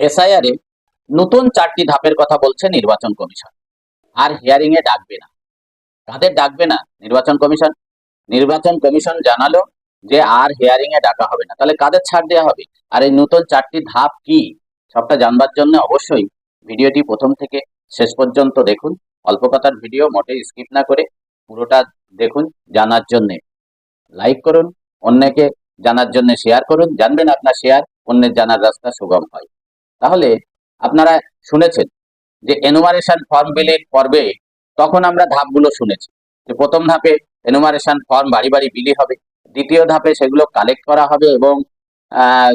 SIR নতুন চারটি ধাপের কথা বলছে নির্বাচন কমিশন। আর হিয়ারিং এ ডাকবে না। কাদের ডাকবে না? নির্বাচন কমিশন। নির্বাচন কমিশন জানালো যে আর হিয়ারিং এ ডাকা হবে না। তাহলে কাদের ছাড় দেওয়া হবে? আর এই নতুন চারটি ধাপ কি? সবটা জানবার জন্য অবশ্যই ভিডিওটি প্রথম থেকে শেষ পর্যন্ত দেখুন। অল্প কথার ভিডিও মোটে স্কিপ না করে পুরোটা দেখুন, জানার জন্যে লাইক করুন, অন্যকে জানার জন্য শেয়ার করুন। জানবেন আপনার শেয়ার অন্যের জানার রাস্তা সুগম হয়। তাহলে আপনারা শুনেছেন যে এনুমারেশন ফর্ম বিলির পর্বে তখন আমরা ধাপগুলো শুনেছি। যে প্রথম ধাপে এনুমারেশন ফর্ম বাড়ি বাড়ি বিলি হবে, দ্বিতীয় ধাপে সেগুলো কালেক্ট করা হবে এবং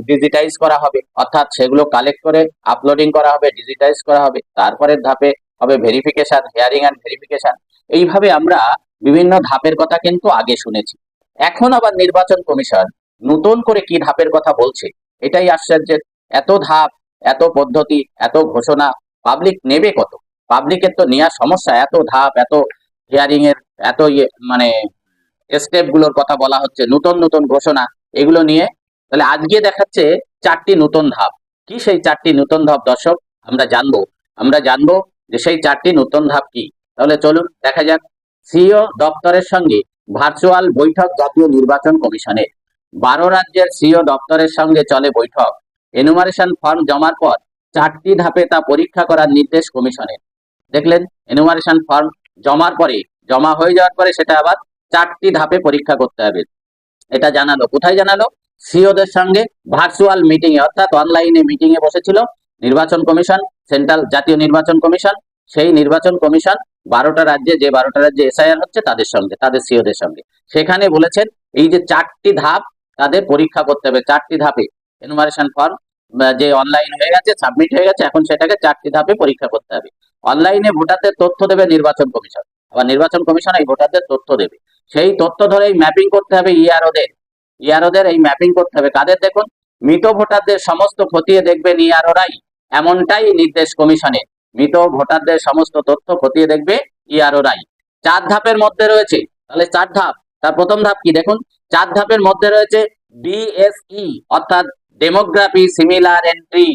ডিজিটাইজ করা হবে। অর্থাৎ সেগুলো কালেক্ট করে আপলোডিং করা হবে ডিজিটাইজ করা হবে। তারপরের ধাপে হবে ভেরিফিকেশন হেয়ারিং অ্যান্ড ভেরিফিকেশন এইভাবে আমরা বিভিন্ন ধাপের কথা কিন্তু আগে শুনেছি। এখন আবার নির্বাচন কমিশন নতুন করে কি ধাপের কথা বলছে, এটাই আশ্চর্যের। এত ধাপ এত পদ্ধতি, এত ঘোষণা পাবলিক নেবে কত? পাবলিকের তো নেওয়ার সমস্যা, এত ধাপ, এত হিয়ারিং এর, এত ইয়ে মানে স্টেপগুলোর কথা বলা হচ্ছে, নতুন নতুন ঘোষণা, এগুলো নিয়ে, তাহলে আজকে দেখাচ্ছে চারটি নতুন ধাপ। কি সেই চারটি নতুন ধাপ, দর্শক? আমরা জানব। আমরা জানব যে সেই চারটি নতুন ধাপ কি। তাহলে চলুন, দেখা যাক। সিও দপ্তরের সঙ্গে ভার্চুয়াল বৈঠক জাতীয় নির্বাচন কমিশনের। বারো রাজ্যের সিও দপ্তরের সঙ্গে চলে বৈঠক। এনুমারেশন ফর্ম জমার পর চারটি ধাপে তা পরীক্ষা করার নির্দেশ কমিশনের। দেখলেন এনুমারেশন ফর্ম জমার পরে, জমা হয়ে যাওয়ার পরে সেটা আবার চারটি ধাপে পরীক্ষা করতে হবে। এটা জানালো, কোথায় জানালো? সিওদের সঙ্গে ভার্চুয়াল মিটিং এ অর্থাৎ অনলাইনে মিটিং এ বসেছিল নির্বাচন কমিশন সেন্ট্রাল জাতীয় নির্বাচন কমিশন। সেই নির্বাচন কমিশন বারোটা রাজ্যে, যে বারোটা রাজ্যে এসআইআর হচ্ছে তাদের সঙ্গে, তাদের সিওদের সঙ্গে। সেখানে বলেছেন, এই যে চারটি ধাপ তাদের পরীক্ষা করতে হবে, চারটি ধাপে। এনুমারেশন ফর্ম যে অনলাইন হয়ে গেছে সাবমিট হয়ে গেছে, এখন সেটাকে চারটি ধাপে পরীক্ষা করতে হবে। অনলাইনে ভোটারদের তথ্য দেবে নির্বাচন কমিশন। আবার নির্বাচন কমিশন এই ভোটারদের তথ্য দেবে। সেই তথ্য ধরেই ম্যাপিং করতে হবে ইআরওদের ইআরওদের এই ম্যাপিং করতে হবে। কাদের দেখুন? মৃত ভোটারদের সমস্ত খতিয়ে দেখবেন ইআরওরাই এমনটাই নির্দেশ কমিশনের। মৃত ভোটারদের সমস্ত তথ্য খতিয়ে দেখবে ইআরওরাই চার ধাপের মধ্যে রয়েছে। তাহলে চার ধাপ। তার প্রথম ধাপ কি? দেখুন, চার ধাপের মধ্যে রয়েছে ডিএসই অর্থাৎ demography similar entry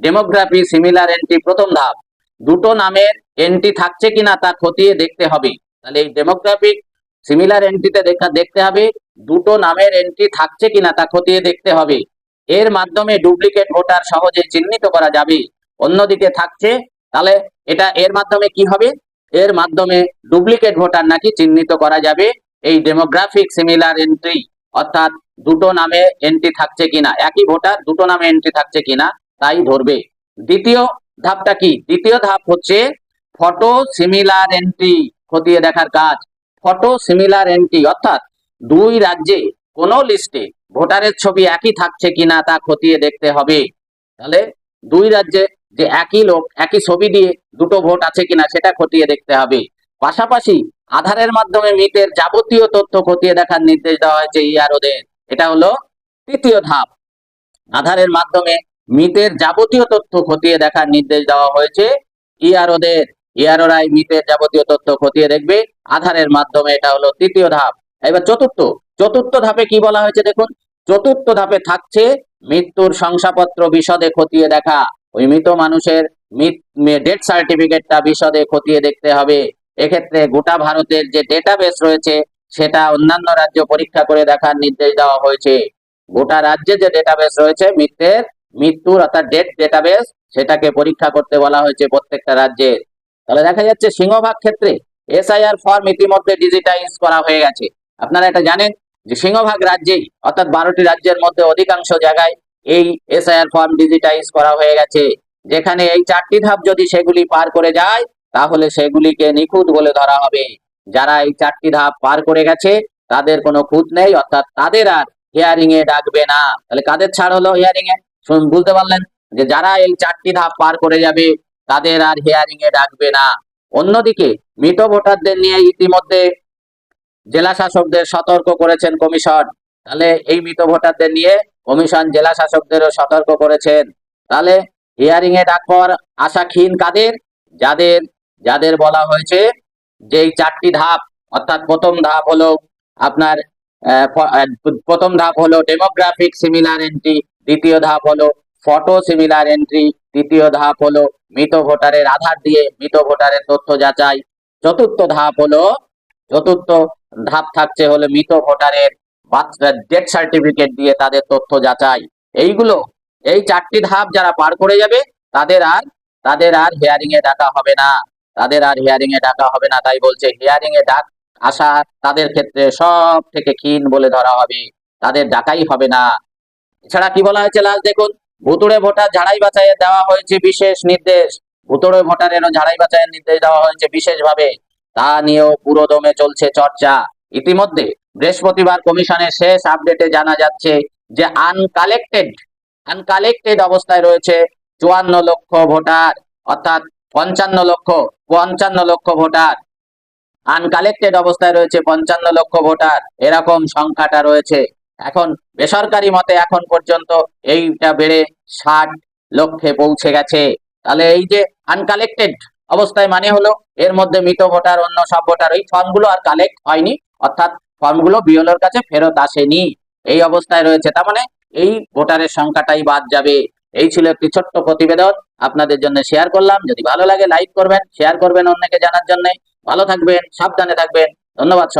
demography similar entry প্রথম ধাপ। দুটো নামের এন্ট্রি থাকছে কিনা তা খতিয়ে দেখতে হবে। তাহলে এই ডেমোগ্রাফিক সিমিলার এন্ট্রিতে দেখা দেখতে হবে, দুটো নামের এন্ট্রি থাকছে কিনা তা খতিয়ে দেখতে হবে। এর মাধ্যমে ডুপ্লিকেট ভোটার সহজে চিহ্নিত করা যাবে। অন্যদিকে থাকছে, তাহলে এটা এর মাধ্যমে কি হবে? এর মাধ্যমে ডুপ্লিকেট ভোটার নাকি চিহ্নিত করা যাবে। এই ডেমোগ্রাফিক সিমিলার এন্ট্রি অর্থাৎ দুটো নামে এন্ট্রি থাকছে কিনা, একই ভোটার দুটো নামে এন্ট্রি থাকছে কিনা, তাই ধরবে। দ্বিতীয় ধাপটা কি? দ্বিতীয় ধাপ হচ্ছে ফটো সিমিলার এন্ট্রি খতিয়ে দেখার কাজ। ফটো সিমিলার এন্ট্রি অর্থাৎ দুই রাজ্যে কোন লিস্টে ভোটারের ছবি একই থাকছে কিনা তা খতিয়ে দেখতে হবে। তাহলে দুই রাজ্যে যে একই লোক, একই ছবি দিয়ে দুটো ভোট আছে কিনা সেটা খতিয়ে দেখতে হবে। পাশাপাশি আধারের মাধ্যমে মৃতের যাবতীয় তথ্য খতিয়ে দেখার নির্দেশ দেওয়া হয়েছে ইআরওদের এটা হলো তৃতীয় ধাপ। আধারের মাধ্যমে মৃতের যাবতীয় তথ্য খতিয়ে দেখার নির্দেশ দেওয়া হয়েছে। ইআরওদের ইআরওরাই মৃতের যাবতীয় তথ্য খতিয়ে দেখবে। আধারের মাধ্যমে এটা হলো তৃতীয় ধাপ। এবার চতুর্থ চতুর্থ ধাপে কি বলা হয়েছে দেখুন? চতুর্থ ধাপে থাকছে মৃত্যুর শংসাপত্র বিশদে খতিয়ে দেখা। ওই মৃত মানুষের ডেথ সার্টিফিকেটটা বিশদে খতিয়ে দেখতে হবে। এক্ষেত্রে গোটা ভারতের যে ডেটাবেস রয়েছে সেটা অন্যান্য রাজ্য পরীক্ষা করে দেখার নির্দেশ দেওয়া হয়েছে। গোটা রাজ্যে যে ডেটাবেস রয়েছে, মৃত্যুর মৃত্যুর অর্থাৎ ডেট ডেটাবেস সেটাকে পরীক্ষা করতে বলা হয়েছে প্রত্যেকটা রাজ্যে। তাহলে দেখা যাচ্ছে সিংহভাগ ক্ষেত্রে এসআইআর ফর্ম ইতিমধ্যে ডিজিটাইজ করা হয়ে গেছে। আপনারা এটা জানেন যে সিংহভাগ রাজ্যেই, অর্থাৎ বারোটি রাজ্যের মধ্যে অধিকাংশ জায়গায় এই এসআইআর ফর্ম ডিজিটাইজ করা হয়ে গেছে। যেখানে এই চারটি ধাপ যদি সেগুলি পার করে যায়, তাহলে সেগুলিকে নিখুঁত বলে ধরা হবে। যারা এই চারটি ধাপ পার করে গেছে, তাদের কোনো খুঁত নেই, অর্থাৎ তাদের আর হিয়ারিং এ ডাকবে না। তাহলে কাদের ছাড় হলো হিয়ারিং এ? বুঝতে পারলেন? যে যারা এই চারটি ধাপ পার করে যাবে, তাদের আর হিয়ারিং এ ডাকবে না। অন্যদিকে, মৃত ভোটারদের নিয়ে ইতিমধ্যে জেলা শাসকদের সতর্ক করেছেন কমিশন। তাহলে এই মৃত ভোটারদের নিয়ে কমিশন জেলা শাসকদেরও সতর্ক করেছেন। তাহলে হিয়ারিং এ ডাকবার আশা ক্ষীণ কাদের? যাদের যাদের বলা হয়েছে যে চারটি ধাপ, অর্থাৎ প্রথম ধাপ হলো আপনার প্রথম ধাপ হলো ডেমোগ্রাফিক সিমিলার এন্ট্রি দ্বিতীয় ধাপ হলো ফটো সিমিলার এন্ট্রি তৃতীয় ধাপ হলো মৃত ভোটারের আধার দিয়ে মৃত ভোটারের তথ্য যাচাই, চতুর্থ ধাপ হলো, চতুর্থ ধাপ থাকছে হলো মৃত ভোটারের ডেথ সার্টিফিকেট দিয়ে তাদের তথ্য যাচাই। এইগুলো, এই চারটি ধাপ যারা পার করে যাবে, তাদের আর তাদের আর হিয়ারিং এ ডাকা হবে না। তাদের আর হিয়ারিং এ ডাকা হবে না, তাই বলছে হিয়ারিং এ ডাক আসা তাদের ক্ষেত্রে সব থেকে ক্ষীণ বলে ধরা হবে, তাদের ডাকাই হবে না। এছাড়া কি বলা হয়েছে লাস্ট দেখুন, ভুতুড়ে ভোটার ঝাড়াই বাছাইয়ে দেওয়া হয়েছে বিশেষ নির্দেশ। ভুতুড়ে ভোটারেরও ঝাড়াই বাছাইয়ের নির্দেশ দেওয়া হয়েছে বিশেষভাবে। তা নিয়েও পুরো দমে চলছে চর্চা। ইতিমধ্যে বৃহস্পতিবার কমিশনের শেষ আপডেটে জানা যাচ্ছে যে আনকালেক্টেড আনকালেক্টেড অবস্থায় রয়েছে চুয়ান্ন লক্ষ ভোটার। অর্থাৎ পঞ্চান্ন লক্ষ পঞ্চান্ন লক্ষ ভোটার। আনকালেক্টেড অবস্থায় রয়েছে পঞ্চান্ন লক্ষ ভোটার। এরকম সংখ্যাটা রয়েছে। এখন বেসরকারি মতে এখন পর্যন্ত এইটা বেড়ে ষাট লক্ষে পৌঁছে গেছে। তাহলে এই যে আনকালেক্টেড অবস্থায় মানে হলো, এর মধ্যে মৃত ভোটার, অন্য সব ভোটার ওই ফর্মগুলো আর কালেক্ট হয়নি। অর্থাৎ ফর্মগুলো বিওলোর কাছে ফেরত আসেনি। এই অবস্থায় রয়েছে। তার মানে এই ভোটারের সংখ্যাটাই বাদ যাবে। এই ছিল একটি ছোট্ট প্রতিবেদন। আপনাদের জন্য শেয়ার করলাম। যদি ভালো লাগে লাইক করবেন শেয়ার করবেন অন্যকে জানার জন্য। ভালো থাকবেন, সাবধানে থাকবেন। ধন্যবাদ সবাই।